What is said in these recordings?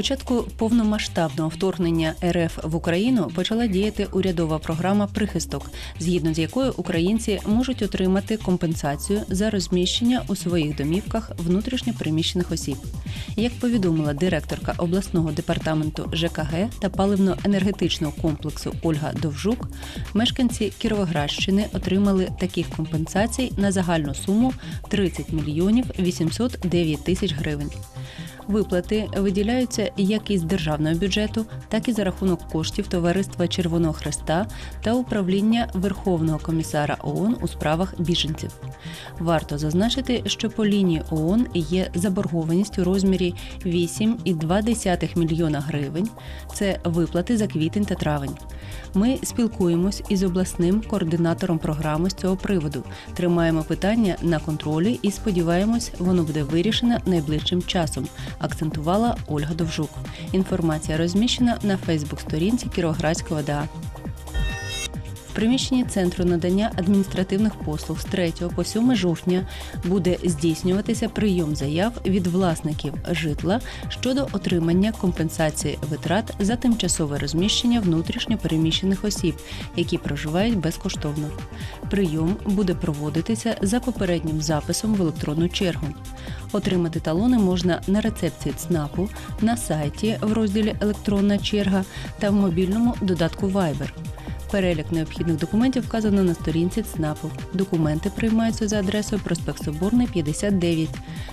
початку повномасштабного вторгнення РФ в Україну почала діяти урядова програма Прихисток, згідно з якою українці можуть отримати компенсацію за розміщення у своїх домівках внутрішньо переміщених осіб. Як повідомила директорка обласного департаменту ЖКГ та паливно-енергетичного комплексу Ольга Довжук, мешканці Кіровоградщини отримали таких компенсацій на загальну суму 30 мільйонів 809 тисяч гривень. Виплати виділяються як із державного бюджету, так і за рахунок коштів Товариства Червоного Хреста та управління Верховного комісара ООН у справах біженців. Варто зазначити, що по лінії ООН є заборгованість у розмірі 8,2 мільйона гривень. Це виплати за квітень та травень. Ми спілкуємось із обласним координатором програми з цього приводу, тримаємо питання на контролі і сподіваємось, воно буде вирішено найближчим часом, акцентувала Ольга Довжук. Інформація розміщена на Фейсбук-сторінці Кіровоградського ОДА. В приміщенні центру надання адміністративних послуг з 3 по 7 жовтня буде здійснюватися прийом заяв від власників житла щодо отримання компенсації витрат за тимчасове розміщення внутрішньо переміщених осіб, які проживають безкоштовно. Прийом буде проводитися за попереднім записом в електронну чергу. Отримати талони можна на рецепції ЦНАПу, на сайті в розділі Електронна черга та в мобільному додатку Viber. Перелік необхідних документів вказано на сторінці ЦНАПу. Документи приймаються за адресою проспект Соборний, 59.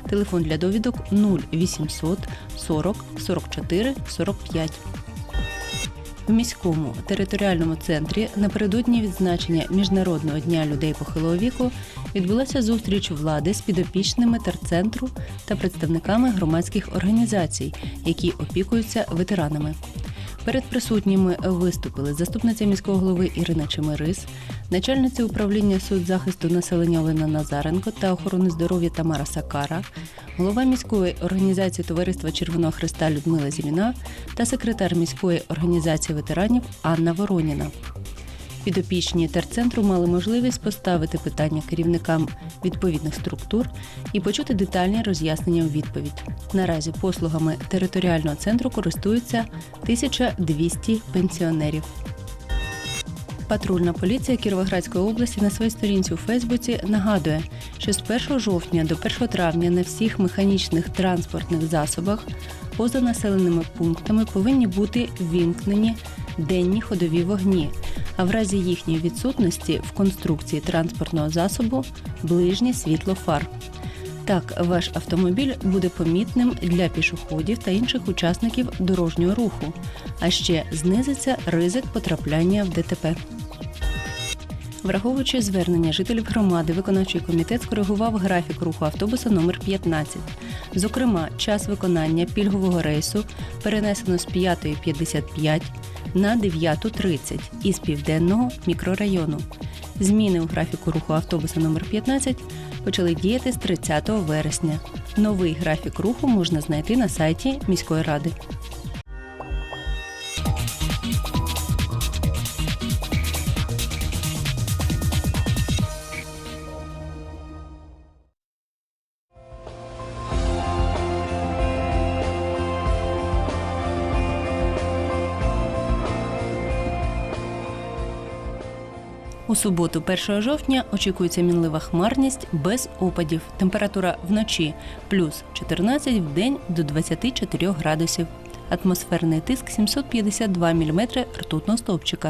Телефон для довідок 0800 40 44 45. В міському територіальному центрі напередодні відзначення Міжнародного дня людей похилого віку відбулася зустріч влади з підопічними терцентру та представниками громадських організацій, які опікуються ветеранами. Перед присутніми виступили заступниця міського голови Ірина Чемерис, начальниця управління соцзахисту населення Олена Назаренко та охорони здоров'я Тамара Сакара, голова міської організації Товариства Червоного Христа Людмила Зіміна та секретар міської організації ветеранів Анна Вороніна. Підопічні терцентру мали можливість поставити питання керівникам відповідних структур і почути детальні роз'яснення у відповідь. Наразі послугами територіального центру користуються 1200 пенсіонерів. Патрульна поліція Кіровоградської області на своїй сторінці у Фейсбуці нагадує, що з 1 жовтня до 1 травня на всіх механічних транспортних засобах поза населеними пунктами повинні бути ввімкнені денні ходові вогні, а в разі їхньої відсутності в конструкції транспортного засобу ближнє світло фар. Так, ваш автомобіль буде помітним для пішоходів та інших учасників дорожнього руху, а ще знизиться ризик потрапляння в ДТП. Враховуючи звернення жителів громади, виконавчий комітет скоригував графік руху автобуса номер 15. Зокрема, час виконання пільгового рейсу перенесено з 5.55 на 9.30 із південного мікрорайону. Зміни у графіку руху автобуса номер 15 почали діяти з 30 вересня. Новий графік руху можна знайти на сайті міської ради. У суботу, 1 жовтня, очікується мінлива хмарність без опадів. Температура вночі плюс 14, в день до 24 градусів. Атмосферний тиск 752 мм ртутного стовпчика.